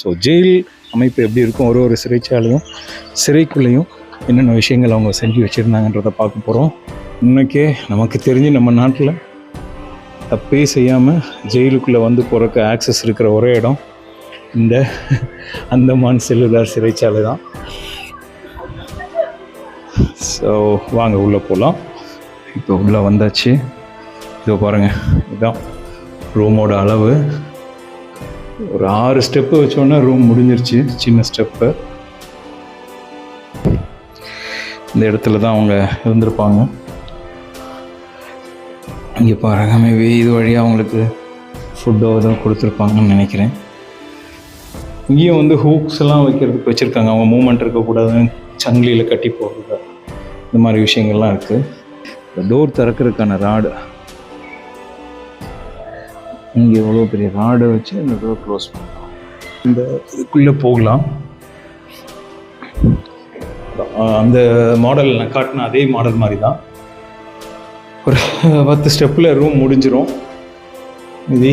So jail அமைப்பு எப்படி இருக்கும்? ஒரு ஒரு சிறைச்சாலையும் சிறைக்குள்ளேயும் என்னென்ன விஷயங்கள் அவங்க செஞ்சு வச்சுருந்தாங்கன்றதை பார்க்க போகிறோம் இன்னைக்கே நமக்கு தெரிஞ்சு நம்ம நாட்டில் தப்பே செய்யாமல் ஜெயிலுக்குள்ளே வந்து போகிறக்கு ஆக்சஸ் இருக்கிற ஒரே இடம் இந்த அந்தமான் செல்லுலார் சிறைச்சாலை தான். ஸோ வாங்க உள்ளே போகலாம் இப்போ உள்ளே வந்தாச்சு. இதோ பாருங்கள் இதுதான் ரூமோட அளவு. ஒரு ஆறு ஸ்டெப்பு வச்சோன்னே ரூம் முடிஞ்சிருச்சு. சின்ன ஸ்டெப்பு இந்த இடத்துல தான் அவங்க இருந்திருப்பாங்க. இங்கே பாருங்க மேபி இது வழியாக அவங்களுக்கு ஃபுட்டோ எதுவும் கொடுத்துருப்பாங்கன்னு நினைக்கிறேன். இங்கேயும் வந்து ஹூக்ஸ் எல்லாம் வைக்கிறதுக்கு வச்சுருக்காங்க. அவங்க மூமெண்ட் இருக்கக்கூடாதுன்னு சங்கிலியில் கட்டி போடுறது. இந்த மாதிரி விஷயங்கள்லாம் இருக்குது டோர் திறக்கிறதுக்கான ராடு இங்கே எவ்வளோ பெரிய ராடை வச்சு இந்த டோர் க்ளோஸ் பண்ணலாம் இந்த இதுக்குள்ளே போகலாம். அந்த மாடல் நான் காட்டின அதே மாடல் மாதிரி தான் ஒரு பத்து ஸ்டெப்பில் ரூம் முடிஞ்சிடும் இது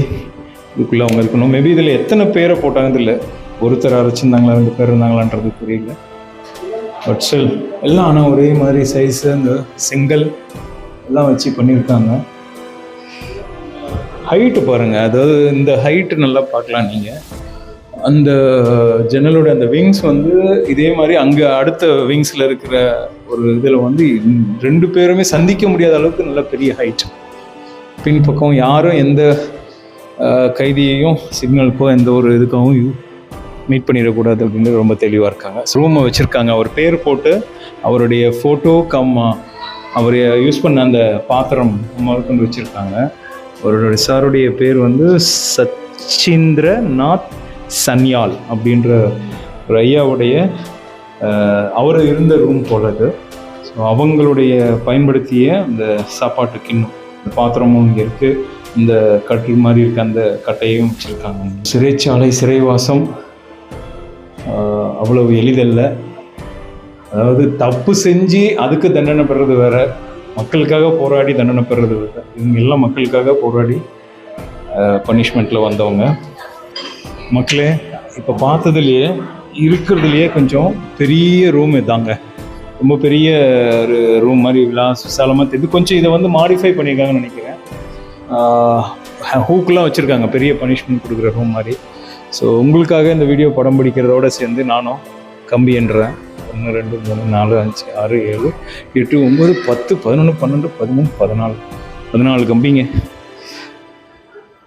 இதுக்குள்ளே அவங்க இருக்கணும். மேபி இதில் எத்தனை பேரை போட்டாங்கன்னு இல்லை ஒருத்தர் அரைச்சிருந்தாங்களா ரெண்டு பேர் இருந்தாங்களான்றது தெரியல. பட் ஸ்டில் எல்லாம் ஆனால் ஒரே மாதிரி சைஸு அந்த செங்கல் எல்லாம் வச்சு பண்ணியிருக்காங்க. ஹைட்டு பாருங்கள் அதாவது இந்த ஹைட்டு நல்லா பார்க்கலாம் நீங்கள் அந்த ஜன்னலோட அந்த விங்ஸ் வந்து இதே மாதிரி அங்கே அடுத்த விங்ஸில் இருக்கிற ஒரு இதில் வந்து ரெண்டு பேருமே சந்திக்க முடியாத அளவுக்கு நல்ல பெரிய ஹைட் பின்பக்கம் யாரும் எந்த கைதியையும் சிக்னலுக்கோ எந்த ஒரு இதுக்காகவும் மீட் பண்ணிடக்கூடாது அப்படின்னு ரொம்ப தெளிவாக இருக்காங்க. ரூமை வச்சுருக்காங்க. அவர் பேர் போட்டு அவருடைய ஃபோட்டோ கம் அவர் யூஸ் பண்ண அந்த பாத்திரம் கொண்டு வச்சுருக்காங்க. அவருடைய சாருடைய பேர் வந்து சச்சிந்திர நாத் சன்யால் அப்படின்ற ஒரு ஐயாவுடைய அவர் இருந்த ரூம் போல அது ஸோ அவங்களுடைய பயன்படுத்திய அந்த சாப்பாட்டு கிண்ணம் இந்த பாத்திரமும் இங்கே இருக்குது இந்த கட்டில் மாதிரி இருக்க அந்த கட்டையும் வச்சுருக்காங்க. சிறைச்சாலை சிறைவாசம் அவ்வளவு எளிதல்ல. அதாவது தப்பு செஞ்சு அதுக்கு தண்டனை பெறது வேற. மக்களுக்காக போராடி தண்டனை பெறுறது. இவங்க எல்லாம் மக்களுக்காக போராடி பனிஷ்மெண்ட்டில் வந்தவங்க. மக்களே இப்போ பார்த்ததுலேயே இருக்கிறதுலையே கொஞ்சம் பெரிய ரூம் இதாங்க. ரொம்ப பெரிய ஒரு ரூம் மாதிரி விலாஸ் விசாலமாக இது கொஞ்சம் இதை வந்து மாடிஃபை பண்ணியிருக்காங்கன்னு நினைக்கிறேன். ஹூக்கெலாம் வச்சுருக்காங்க பெரிய பனிஷ்மெண்ட் கொடுக்குற ரூம் மாதிரி. ஸோ உங்களுக்காக இந்த வீடியோ படம் பிடிக்கிறதோட சேர்ந்து நானும் கம்பி என்றேன். ஒன்று ரெண்டு மூணு நாலு அஞ்சு ஆறு ஏழு எட்டு ஒம்பது பத்து பதினொன்று பன்னெண்டு பதிமூணு பதினாலு. பதினாலு கம்பிங்க.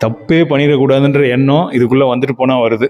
தப்பே பண்ணிடக்கூடாதுன்ற எண்ணம் இதுக்குள்ளே வந்துட்டு போனால் வருது.